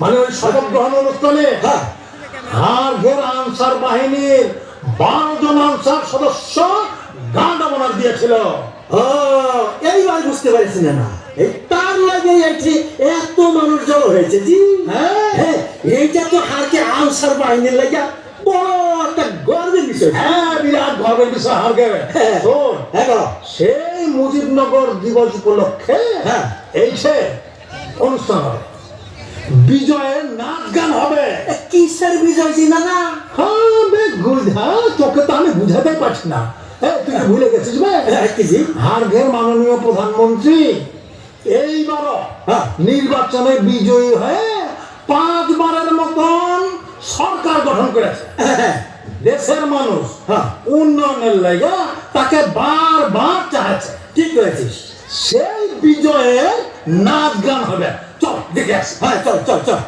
মানে ওই শপথ গ্রহণ অনুষ্ঠানে হ্যাঁ। হার ঘের আনসার বাহিনীর বারো জন আনসার সদস্য গান অবনার দিয়েছিল। এইবার বুঝতে পারছি না। এই তার লাগে এটি এত মানুষ জড়ো হয়েছে জি। হ্যাঁ। হ্যাঁ এইটা তো হারকে আনসার বাহিনীর লাগে বড় একটা গর্বের বিষয়। হ্যাঁ বিরাট গর্বের বিষয় হার হ্যাঁ। শোন, হ্যাঁ সেই মুজিবনগর দিবস উপলক্ষে হ্যাঁ। এই সে অনুষ্ঠান হবে। বিজয়ের নাচ গান হবে। কিসের বিজয় জি না হ্যাঁ বে গুলঝা তোকে তো আমি বুঝাতে পারছি না। হ্যাঁ তুই ভুলে গেছিস বে? হ্যাঁ, হারঘের মাননীয় প্রধানমন্ত্রী এইবারও হ্যাঁ। নির্বাচনে বিজয়ী হয়ে পাঁচবারের মতন সরকার গঠন করেছে। হ্যাঁ, দেশের মানুষ হ্যাঁ। উন্নয়নের লেগে তাকে বারবার চাইছে ঠিক করেছিস। সেই বিজয়ে নাচ গান হবে। চল দেখে আসি। হ্যাঁ চল চল চল।